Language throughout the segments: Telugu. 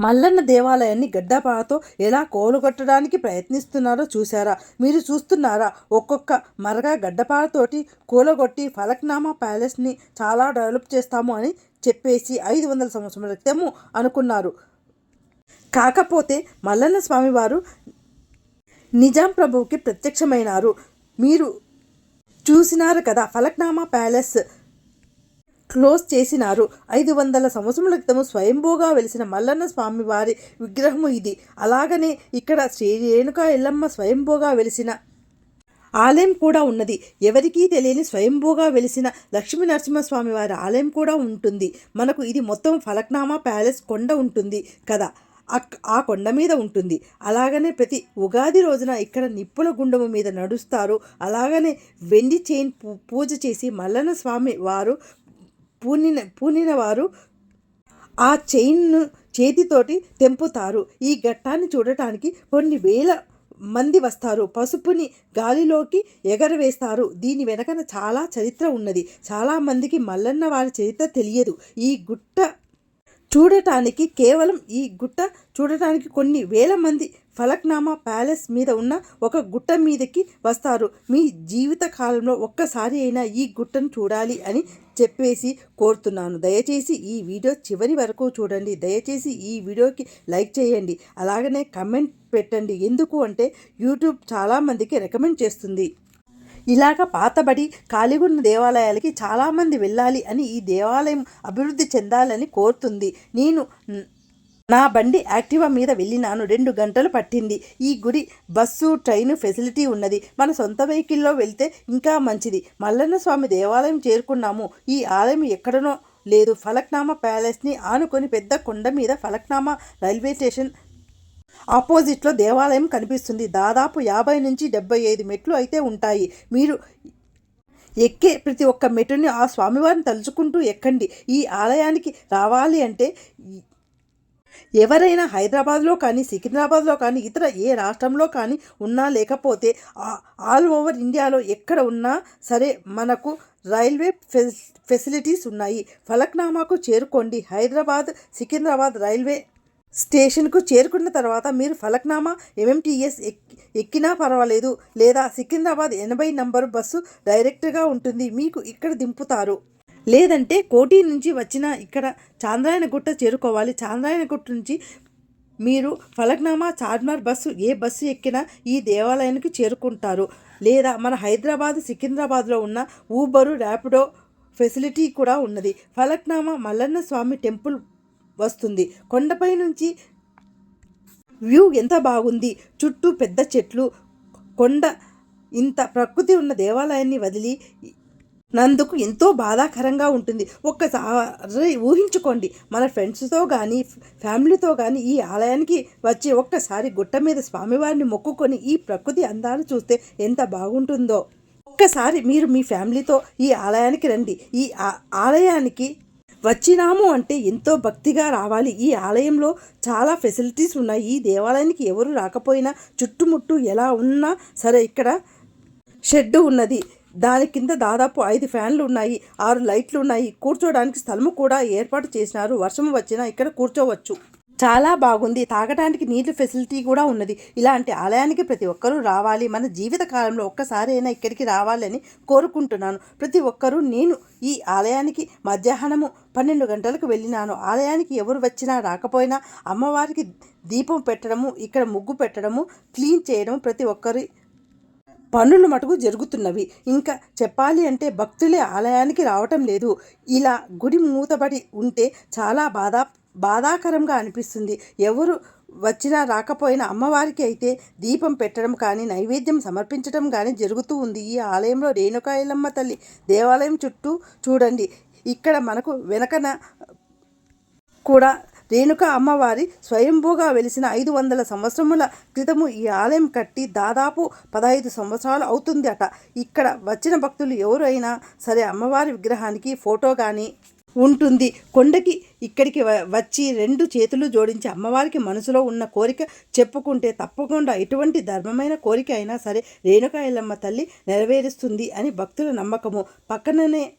మల్లన్న దేవాలయాన్ని గడ్డపారతో ఎలా కూలగొట్టడానికి ప్రయత్నిస్తున్నారో చూశారా? మీరు చూస్తున్నారా? ఒక్కొక్క మరగా గడ్డపారతోటి కూలగొట్టి ఫలక్నామా ప్యాలెస్ని చాలా డెవలప్ చేస్తాము అని చెప్పేసి ఐదు వందల సంవత్సరాల క్రితము అనుకున్నారు. కాకపోతే మల్లన్న స్వామివారు నిజాం ప్రభువుకి ప్రత్యక్షమైనారు. మీరు చూసినారు కదా ఫలక్నామా ప్యాలెస్? క్లోజ్ చేసినారు. ఐదు వందల సంవత్సరముల క్రితము స్వయంభూగా వెలిసిన మల్లన్న స్వామి వారి విగ్రహము ఇది. అలాగనే ఇక్కడ శ్రీ రేణుకా ఎల్లమ్మ స్వయంభూగా వెలిసిన ఆలయం కూడా ఉన్నది. ఎవరికీ తెలియని స్వయంభూగా వెలిసిన లక్ష్మీ నరసింహస్వామి వారి ఆలయం కూడా ఉంటుంది. మనకు ఇది మొత్తం ఫలక్నామా ప్యాలెస్ కొండ ఉంటుంది కదా? ఆ కొండ మీద ఉంటుంది. అలాగనే ప్రతి ఉగాది రోజున ఇక్కడ నిప్పుల గుండము మీద నడుస్తారు. అలాగనే వెండి చైన్ పూ- పూజ చేసి మల్లన్న స్వామి వారు పూనిన పూనిన వారు ఆ చైన్ను చేతితోటి తెంపుతారు. ఈ ఘట్టాన్ని చూడటానికి కొన్ని వేల మంది వస్తారు. పసుపుని గాలిలోకి ఎగరవేస్తారు. దీని వెనకన చాలా చరిత్ర ఉన్నది. చాలామందికి మల్లన్న వారి చరిత్ర తెలియదు. ఈ గుట్ట చూడటానికి కేవలం ఈ గుట్ట చూడటానికి కొన్ని వేల మంది ఫలక్నామా ప్యాలెస్ మీద ఉన్న ఒక గుట్ట మీదకి వస్తారు. మీ జీవిత కాలంలో ఒక్కసారి అయినా ఈ గుట్టను చూడాలి అని చెప్పేసి కోరుతున్నాను. దయచేసి ఈ వీడియో చివరి వరకు చూడండి. దయచేసి ఈ వీడియోకి లైక్ చేయండి. అలాగనే కమెంట్ పెట్టండి. ఎందుకు అంటే యూట్యూబ్ చాలామందికి రికమెండ్ చేస్తుంది. ఇలాగ పాతబడి ఖాళీగున్న దేవాలయాలకి చాలామంది వెళ్ళాలి అని ఈ దేవాలయం అభివృద్ధి చెందాలని కోరుతుంది. నేను నా బండి యాక్టివా మీద వెళ్ళినాను. రెండు గంటలు పట్టింది. ఈ గుడి బస్సు ట్రైన్ ఫెసిలిటీ ఉన్నది. మన సొంత వెహికల్లో వెళ్తే ఇంకా మంచిది. మల్లన్న స్వామి దేవాలయం చేరుకున్నాము. ఈ ఆలయం ఎక్కడనో లేదు. ఫలక్నామా ప్యాలెస్ని ఆనుకొని పెద్ద కొండ మీద ఫలక్నామా రైల్వే స్టేషన్ ఆపోజిట్లో దేవాలయం కనిపిస్తుంది. దాదాపు యాభై నుంచి డెబ్బై ఐదు మెట్లు అయితే ఉంటాయి. మీరు ఎక్కే ప్రతి ఒక్క మెట్టుని ఆ స్వామివారిని తలుచుకుంటూ ఎక్కండి. ఈ ఆలయానికి రావాలి అంటే ఎవరైనా హైదరాబాద్లో కానీ సికింద్రాబాద్లో కానీ ఇతర ఏ రాష్ట్రంలో కానీ ఉన్నా లేకపోతే ఆల్ ఓవర్ ఇండియాలో ఎక్కడ ఉన్నా సరే మనకు రైల్వే ఫెసిలిటీస్ ఉన్నాయి. ఫలక్నామాకు చేరుకోండి. హైదరాబాద్ సికింద్రాబాద్ రైల్వే స్టేషన్కు చేరుకున్న తర్వాత మీరు ఫలక్నామా ఎంఎంటీఎస్ ఎక్- ఎక్కినా పర్వాలేదు లేదా సికింద్రాబాద్ ఎనభై నంబరు బస్సు డైరెక్ట్గా ఉంటుంది మీకు ఇక్కడ దింపుతారు. లేదంటే కోటి నుంచి వచ్చిన ఇక్కడ చాంద్రాయనగుట్ట చేరుకోవాలి. చాంద్రాయనగుట్ట నుంచి మీరు ఫలక్నామా చార్మార్ బస్సు ఏ బస్సు ఎక్కినా ఈ దేవాలయానికి చేరుకుంటారు. లేదా మన హైదరాబాద్ సికింద్రాబాద్లో ఉన్న ఊబరు ర్యాపిడో ఫెసిలిటీ కూడా ఉన్నది. ఫలక్నామా మల్లన్న స్వామి టెంపుల్ వస్తుంది. కొండపై నుంచి వ్యూ ఎంత బాగుంది? చుట్టూ పెద్ద చెట్లు కొండ ఇంత ప్రకృతి ఉన్న దేవాలయాన్ని వదిలి నందుకు ఎంతో బాధాకరంగా ఉంటుంది. ఒక్కసారి ఊహించుకోండి. మన ఫ్రెండ్స్తో కానీ ఫ్యామిలీతో కానీ ఈ ఆలయానికి వచ్చి ఒక్కసారి గుట్ట మీద స్వామివారిని మొక్కుకొని ఈ ప్రకృతి అందాలు చూస్తే ఎంత బాగుంటుందో. ఒక్కసారి మీరు మీ ఫ్యామిలీతో ఈ ఆలయానికి రండి. ఈ ఆ- ఆలయానికి వచ్చినాము అంటే ఎంతో భక్తిగా రావాలి. ఈ ఆలయంలో చాలా ఫెసిలిటీస్ ఉన్నాయి. ఈ దేవాలయానికి ఎవరు రాకపోయినా చుట్టుముట్టు ఎలా ఉన్నా సరే ఇక్కడ షెడ్ ఉన్నది. దాని కింద దాదాపు ఐదు ఫ్యాన్లు ఉన్నాయి ఆరు లైట్లు ఉన్నాయి. కూర్చోడానికి స్థలము కూడా ఏర్పాటు చేసినారు. వర్షం వచ్చినా ఇక్కడ కూర్చోవచ్చు. చాలా బాగుంది. తాగడానికి నీటి ఫెసిలిటీ కూడా ఉన్నది. ఇలాంటి ఆలయానికి ప్రతి ఒక్కరూ రావాలి. మన జీవిత కాలంలో ఒక్కసారి అయినా ఇక్కడికి రావాలని కోరుకుంటున్నాను. ప్రతి ఒక్కరూ నేను ఈ ఆలయానికి మధ్యాహ్నము పన్నెండు గంటలకు వెళ్ళినాను. ఆలయానికి ఎవరు వచ్చినా రాకపోయినా అమ్మవారికి దీపం పెట్టడము ఇక్కడ ముగ్గు పెట్టడము క్లీన్ చేయడం ప్రతి ఒక్కరి పనులు మటుకు జరుగుతున్నవి. ఇంకా చెప్పాలి అంటే భక్తులే ఆలయానికి రావటం లేదు. ఇలా గుడి మూతబడి ఉంటే చాలా బాధ బాధాకరంగా అనిపిస్తుంది. ఎవరు వచ్చినా రాకపోయినా అమ్మవారికి అయితే దీపం పెట్టడం కానీ నైవేద్యం సమర్పించడం కానీ జరుగుతూ ఉంది. ఈ ఆలయంలో రేణుకాయలమ్మ తల్లి దేవాలయం చుట్టూ చూడండి. ఇక్కడ మనకు వెనకన కూడా రేణుక అమ్మవారి స్వయంభూగా వెలిసిన ఐదు వందల సంవత్సరముల క్రితము ఈ ఆలయం కట్టి దాదాపు పదహైదు సంవత్సరాలు అవుతుంది అట ఇక్కడ వచ్చిన భక్తులు ఎవరైనా సరే అమ్మవారి విగ్రహానికి ఫోటో కానీ ఉంటుంది. కొండకి ఇక్కడికి వచ్చి రెండు చేతులు జోడించి అమ్మవారికి మనసులో ఉన్న కోరిక చెప్పుకుంటే తప్పకుండా ఎటువంటి ధర్మమైన కోరిక అయినా సరే రేణుకాయలమ్మ తల్లి నెరవేరుస్తుంది అని భక్తుల నమ్మకము. పక్కననే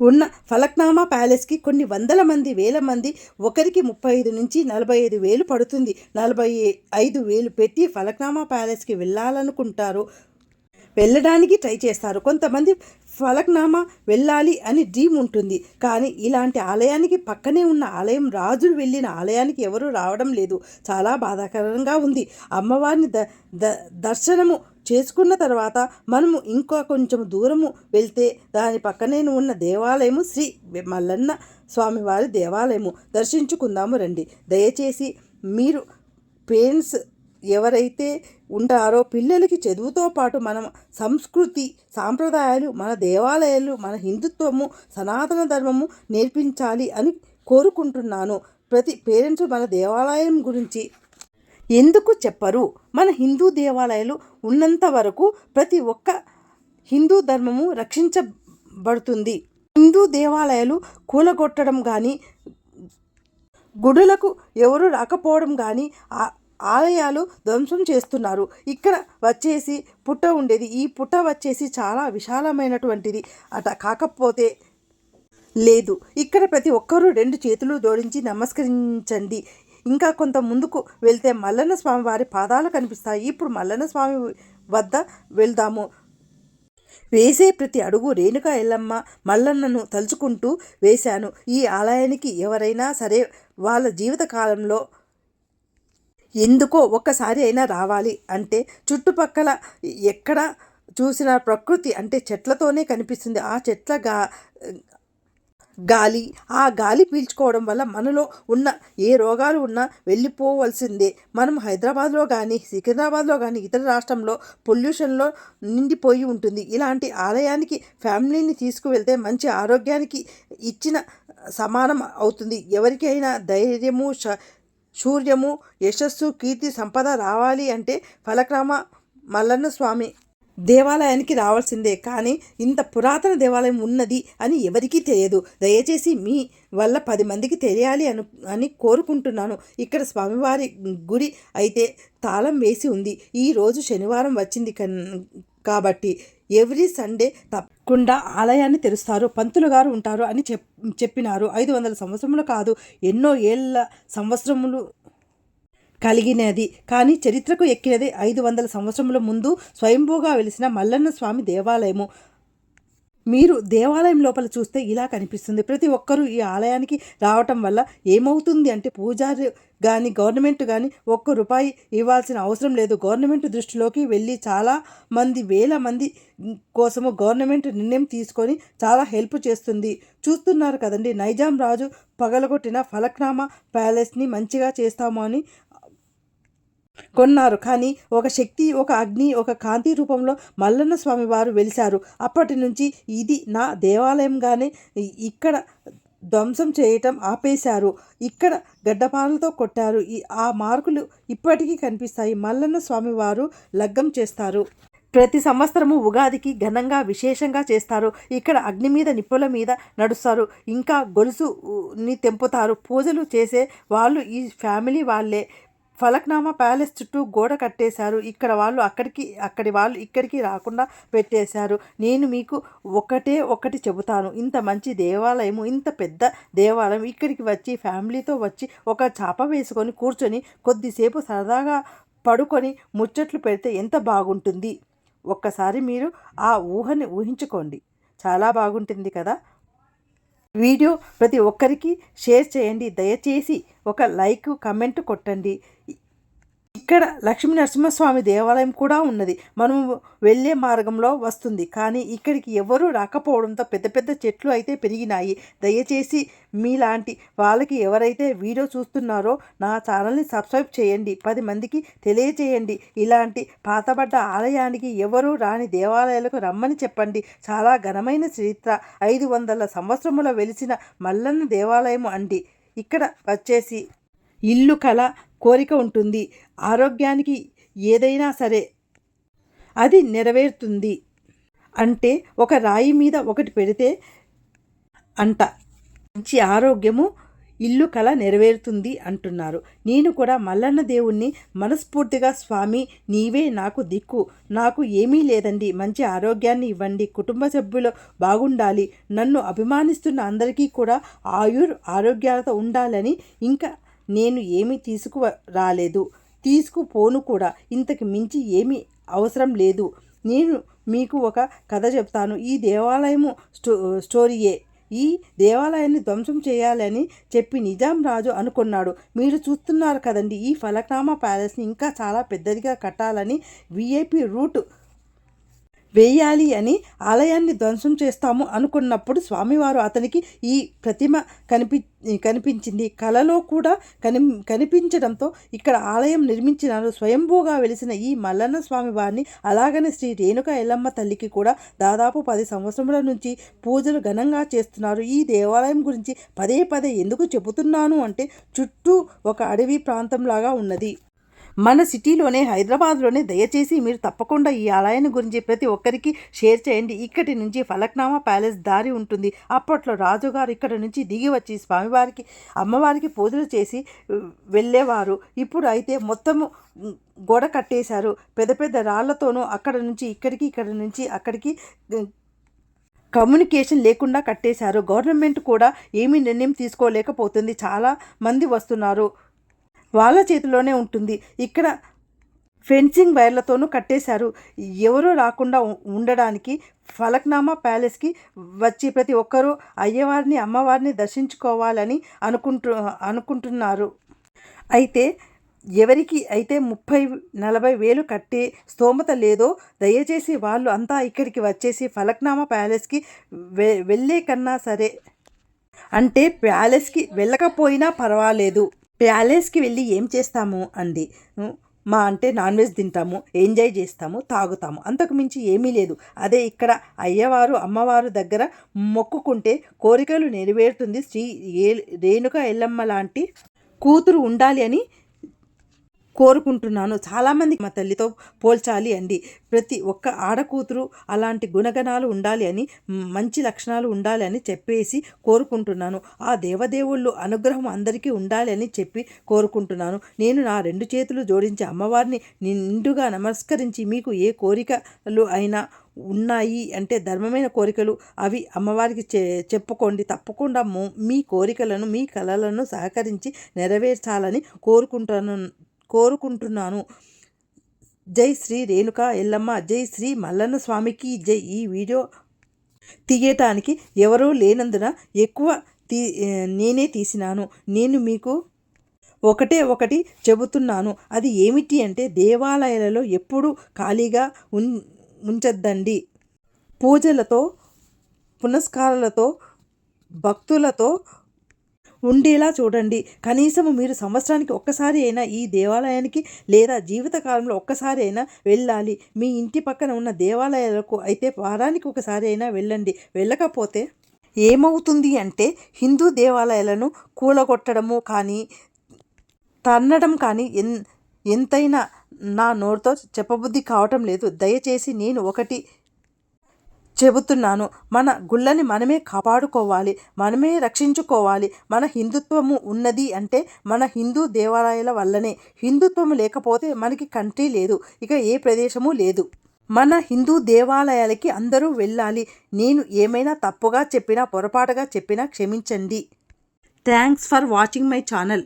ఉన్న ఫలక్నామా ప్యాలెస్కి కొన్ని వందల మంది వేల మంది ఒకరికి ముప్పై ఐదు నుంచి నలభై ఐదు వేలు పడుతుంది. నలభై ఐదు వేలు పెట్టి ఫలక్నామా ప్యాలెస్కి వెళ్ళాలనుకుంటారు. వెళ్ళడానికి ట్రై చేస్తారు. కొంతమంది ఫలక్నామా వెళ్ళాలి అని డ్రీమ్ ఉంటుంది. కానీ ఇలాంటి ఆలయానికి పక్కనే ఉన్న ఆలయం రాజులు వెళ్ళిన ఆలయానికి ఎవరు రావడం లేదు. చాలా బాధాకరంగా ఉంది. అమ్మవారిని ద ద దర్శనము చేసుకున్న తర్వాత మనము ఇంకా కొంచెం దూరము వెళ్తే దాని పక్కనే ఉన్న దేవాలయము శ్రీ మల్లన్న స్వామివారి దేవాలయము. దర్శించుకుందాము రండి. దయచేసి మీరు పేరెంట్స్ ఎవరైతే ఉంటారో పిల్లలకి చదువుతో పాటు మన సంస్కృతి సాంప్రదాయాలు మన దేవాలయాలు మన హిందుత్వము సనాతన ధర్మము నేర్పించాలి అని కోరుకుంటున్నాను. ప్రతి పేరెంట్స్ మన దేవాలయం గురించి ఎందుకు చెప్పరు? మన హిందూ దేవాలయాలు ఉన్నంత వరకు ప్రతి ఒక్క హిందూ ధర్మము రక్షించబడుతుంది. హిందూ దేవాలయాలు కూలగొట్టడం కానీ గుడులకు ఎవరు రాకపోవడం కానీ ఆలయాలు ధ్వంసం చేస్తున్నారు. ఇక్కడ వచ్చేసి పుట్ట ఉండేది. ఈ పుట్ట వచ్చేసి చాలా విశాలమైనటువంటిది. అట కాకపోతే లేదు. ఇక్కడ ప్రతి ఒక్కరూ రెండు చేతులు జోడించి నమస్కరించండి. ఇంకా కొంత ముందుకు వెళ్తే మల్లన్న స్వామి వారి పాదాలు కనిపిస్తాయి. ఇప్పుడు మల్లన్న స్వామి వద్ద వెళ్దాము. వేసే ప్రతి అడుగు రేణుక ఎల్లమ్మ మల్లన్నను తలుచుకుంటూ వేశాను. ఈ ఆలయానికి ఎవరైనా సరే వాళ్ళ జీవితకాలంలో ఎందుకో ఒక్కసారి అయినా రావాలి. అంటే చుట్టుపక్కల ఎక్కడ చూసిన ప్రకృతి అంటే చెట్లతోనే కనిపిస్తుంది. ఆ చెట్ల గా గాలి ఆ గాలి పీల్చుకోవడం వల్ల మనలో ఉన్న ఏ రోగాలు ఉన్నా వెళ్ళిపోవలసిందే. మనం హైదరాబాద్లో కానీ సికింద్రాబాద్లో కానీ ఇతర రాష్ట్రంలో పొల్యూషన్లో నిండిపోయి ఉంటుంది. ఇలాంటి ఆలయానికి ఫ్యామిలీని తీసుకువెళ్తే మంచి ఆరోగ్యానికి ఇచ్చిన సమానం అవుతుంది. ఎవరికైనా ధైర్యము శూర్యము యశస్సు కీర్తి సంపద రావాలి అంటే ఫలక్రామ మల్లన్న స్వామి దేవాలయానికి రావాల్సిందే. కానీ ఇంత పురాతన దేవాలయం ఉన్నది అని ఎవరికీ తెలియదు. దయచేసి మీ వల్ల పది మందికి తెలియాలి అను అని కోరుకుంటున్నాను. ఇక్కడ స్వామివారి గుడి అయితే తాళం వేసి ఉంది. ఈరోజు శనివారం వచ్చింది కాబట్టి ఎవ్రీ సండే తప్పకుండా ఆలయాన్ని తెరుస్తారు. పంతులు గారు ఉంటారు అని చెప్ చెప్పినారు. ఐదు వందల సంవత్సరములు కాదు ఎన్నో ఏళ్ళ సంవత్సరములు కలిగినది. కానీ చరిత్రకు ఎక్కినది ఐదు వందల సంవత్సరముల ముందు స్వయంభూగా వెలిసిన మల్లన్న స్వామి దేవాలయము. మీరు దేవాలయం లోపల చూస్తే ఇలా కనిపిస్తుంది. ప్రతి ఒక్కరూ ఈ ఆలయానికి రావటం వల్ల ఏమవుతుంది అంటే పూజారి కానీ గవర్నమెంట్ కానీ ఒక్క రూపాయి ఇవ్వాల్సిన అవసరం లేదు. గవర్నమెంట్ దృష్టిలోకి వెళ్ళి చాలా మంది వేల మంది కోసము గవర్నమెంట్ నిర్ణయం తీసుకొని చాలా హెల్ప్ చేస్తుంది. చూస్తున్నారు కదండి నైజాం రాజు పగలగొట్టిన ఫలక్నామా ప్యాలెస్ని మంచిగా చేస్తాము అని కొన్నారు. కానీ ఒక శక్తి ఒక అగ్ని ఒక కాంతి రూపంలో మల్లన్న స్వామి వారు వెలిశారు. అప్పటి నుంచి ఇది నా దేవాలయంగానే ఇక్కడ ధ్వంసం చేయటం ఆపేశారు. ఇక్కడ గడ్డపాలతో కొట్టారు. ఆ మార్కులు ఇప్పటికీ కనిపిస్తాయి. మల్లన్న స్వామి వారు లగ్గం చేస్తారు. ప్రతి సంవత్సరము ఉగాదికి ఘనంగా విశేషంగా చేస్తారు. ఇక్కడ అగ్ని మీద నిప్పుల మీద నడుస్తారు. ఇంకా గొలుసుని తెంపుతారు. పూజలు చేసే వాళ్ళు ఈ ఫ్యామిలీ వాళ్ళే. ఫలక్నామా ప్యాలెస్ చుట్టూ గోడ కట్టేశారు. ఇక్కడ వాళ్ళు అక్కడికి అక్కడి వాళ్ళు ఇక్కడికి రాకుండా పెట్టేశారు. నేను మీకు ఒకటే ఒకటి చెబుతాను. ఇంత మంచి దేవాలయము ఇంత పెద్ద దేవాలయం ఇక్కడికి వచ్చి ఫ్యామిలీతో వచ్చి ఒక చాప వేసుకొని కూర్చొని కొద్దిసేపు సరదాగా పడుకొని ముచ్చట్లు పెడితే ఎంత బాగుంటుంది. ఒక్కసారి మీరు ఆ ఊహని ఊహించుకోండి. చాలా బాగుంటుంది కదా? వీడియో ప్రతి ఒక్కరికి షేర్ చేయండి. దయచేసి ఒక లైక్ కమెంట్ కొట్టండి. ఇక్కడ లక్ష్మీ నరసింహస్వామి దేవాలయం కూడా ఉన్నది. మనం వెళ్ళే మార్గంలో వస్తుంది. కానీ ఇక్కడికి ఎవరూ రాకపోవడంతో పెద్ద పెద్ద చెట్లు అయితే పెరిగినాయి. దయచేసి మీలాంటి వాళ్ళకి ఎవరైతే వీడియో చూస్తున్నారో నా ఛానల్ని సబ్స్క్రైబ్ చేయండి. పది మందికి తెలియజేయండి ఇలాంటి పాతబడ్డ ఆలయానికి ఎవరూ రాని దేవాలయాలకు రమ్మని చెప్పండి. చాలా ఘనమైన చరిత్ర. ఐదు వందల సంవత్సరముల వెలిసిన మల్లన్న దేవాలయం అండి. ఇక్కడ వచ్చేసి ఇల్లు కళ కోరిక ఉంటుంది. ఆరోగ్యానికి ఏదైనా సరే అది నెరవేరుతుంది. అంటే ఒక రాయి మీద ఒకటి పెడితే అంట. మంచి ఆరోగ్యము ఇల్లు కల నెరవేరుతుంది అంటున్నారు. నేను కూడా మల్లన్న దేవుణ్ణి మనస్ఫూర్తిగా స్వామి నీవే నాకు దిక్కు. నాకు ఏమీ లేదండి. మంచి ఆరోగ్యాన్ని ఇవ్వండి. కుటుంబ సభ్యులు బాగుండాలి. నన్ను అభిమానిస్తున్న అందరికీ కూడా ఆయుర్ ఆరోగ్యాలతో ఉండాలని ఇంకా నేను ఏమీ తీసుకు రాలేదు. తీసుకుపోను కూడా. ఇంతకు మించి ఏమీ అవసరం లేదు. నేను మీకు ఒక కథ చెప్తాను. ఈ దేవాలయము స్టో స్టోరీయే. ఈ దేవాలయాన్ని ధ్వంసం చేయాలని చెప్పి నిజాం రాజు అనుకున్నాడు. మీరు చూస్తున్నారు కదండి ఈ ఫలక్నామా ప్యాలెస్ని ఇంకా చాలా పెద్దదిగా కట్టాలని విఐపి రూట్ వేయాలి అని ఆలయాన్ని ధ్వంసం చేస్తాము అనుకున్నప్పుడు స్వామివారు అతనికి ఈ ప్రతిమ కనిపి కనిపించింది. కలలో కూడా కని కనిపించడంతో ఇక్కడ ఆలయం నిర్మించినారు. స్వయంభూగా వెలిసిన ఈ మల్లన్న స్వామి వారిని అలాగనే శ్రీ రేణుక ఎల్లమ్మ తల్లికి కూడా దాదాపు పది సంవత్సరముల నుంచి పూజలు ఘనంగా చేస్తున్నారు. ఈ దేవాలయం గురించి పదే పదే ఎందుకు చెబుతున్నాను అంటే చుట్టూ ఒక అడవి ప్రాంతంలాగా ఉన్నది. మన సిటీలోనే హైదరాబాద్లోనే దయచేసి మీరు తప్పకుండా ఈ ఆలయాన్ని గురించి ప్రతి ఒక్కరికి షేర్ చేయండి. ఇక్కడి నుంచి ఫలక్నామా ప్యాలెస్ దారి ఉంటుంది. అప్పట్లో రాజుగారు ఇక్కడ నుంచి దిగి వచ్చి స్వామివారికి అమ్మవారికి పూజలు చేసి వెళ్ళేవారు. ఇప్పుడు అయితే మొత్తము గోడ కట్టేశారు. పెద్ద పెద్ద రాళ్ళతోనూ అక్కడ నుంచి ఇక్కడికి ఇక్కడ నుంచి అక్కడికి కమ్యూనికేషన్ లేకుండా కట్టేశారు. గవర్నమెంట్ కూడా ఏమీ నిర్ణయం తీసుకోలేకపోతుంది. చాలా మంది వస్తున్నారు. వాళ్ళ చేతిలోనే ఉంటుంది. ఇక్కడ ఫెన్సింగ్ వైర్లతోనూ కట్టేశారు. ఎవరూ రాకుండా ఉండడానికి ఫలక్నామా ప్యాలెస్కి వచ్చి ప్రతి ఒక్కరూ అయ్యవారిని అమ్మవారిని దర్శించుకోవాలని అనుకుంటు అనుకుంటున్నారు. అయితే ఎవరికి అయితే ముప్పై నలభై వేలు కట్టే స్తోమత లేదో దయచేసి వాళ్ళు అంతా ఇక్కడికి వచ్చేసి ఫలక్నామా ప్యాలెస్కి వె వెళ్ళే కన్నా సరే. అంటే ప్యాలెస్కి వెళ్ళకపోయినా పర్వాలేదు. ప్యాలెస్కి వెళ్ళి ఏం చేస్తాము అంది. మా అంటే నాన్ వెజ్ తింటాము ఎంజాయ్ చేస్తాము తాగుతాము. అంతకు మించి ఏమీ లేదు. అదే ఇక్కడ అయ్యవారు అమ్మవారు దగ్గర మొక్కుకుంటే కోరికలు నెరవేరుతుంది. శ్రీ ఏ- రేణుక ఎల్లమ్మ లాంటి కూతురు ఉండాలి అని కోరుకుంటున్నాను. చాలామంది మా తల్లితో పోల్చాలి అండి. ప్రతి ఒక్క ఆడకూతురు అలాంటి గుణగణాలు ఉండాలి అని మంచి లక్షణాలు ఉండాలి అని చెప్పేసి కోరుకుంటున్నాను. ఆ దేవదేవుళ్ళు అనుగ్రహం అందరికీ ఉండాలి అని చెప్పి కోరుకుంటున్నాను. నేను నా రెండు చేతులు జోడించి అమ్మవారిని నిండుగా నమస్కరించి మీకు ఏ కోరికలు అయినా ఉన్నాయి అంటే ధర్మమైన కోరికలు అవి అమ్మవారికి చె చెప్పుకోండి. తప్పకుండా మీ కోరికలను మీ కలలను సహకరించి నెరవేర్చాలని కోరుకుంటాను కోరుకుంటున్నాను. జై శ్రీ రేణుక ఎల్లమ్మ జై శ్రీ మల్లన్న స్వామికి జై. ఈ వీడియో తీయటానికి ఎవరూ లేనందున ఎక్కువ తీ నేనే తీసినాను. నేను మీకు ఒకటే ఒకటి చెబుతున్నాను. అది ఏమిటి అంటే దేవాలయాలలో ఎప్పుడూ ఖాళీగా ఉన్ ఉంచద్దండి. పూజలతో పునస్కారాలతో భక్తులతో ఉండేలా చూడండి. కనీసం మీరు సంవత్సరానికి ఒక్కసారి అయినా ఈ దేవాలయానికి లేదా జీవితకాలంలో ఒక్కసారి అయినా వెళ్ళాలి. మీ ఇంటి పక్కన ఉన్న దేవాలయాలకు అయితే వారానికి ఒకసారి అయినా వెళ్ళండి. వెళ్ళకపోతే ఏమవుతుంది అంటే హిందూ దేవాలయాలను కూలగొట్టడము కానీ తన్నడం కానీ ఎన్ ఎంతైనా నా నోరుతో చెప్పబుద్ధి కావటం లేదు. దయచేసి నేను ఒకటి చెబుతున్నాను. మన గుళ్ళని మనమే కాపాడుకోవాలి మనమే రక్షించుకోవాలి. మన హిందుత్వము ఉన్నది అంటే మన హిందూ దేవాలయాల వల్లనే. హిందుత్వము లేకపోతే మనకి కంట్రీ లేదు ఇక ఏ ప్రదేశము లేదు. మన హిందూ దేవాలయాలకి అందరూ వెళ్ళాలి. నేను ఏమైనా తప్పుగా చెప్పినా పొరపాటుగా చెప్పినా క్షమించండి. Thanks for watching my channel.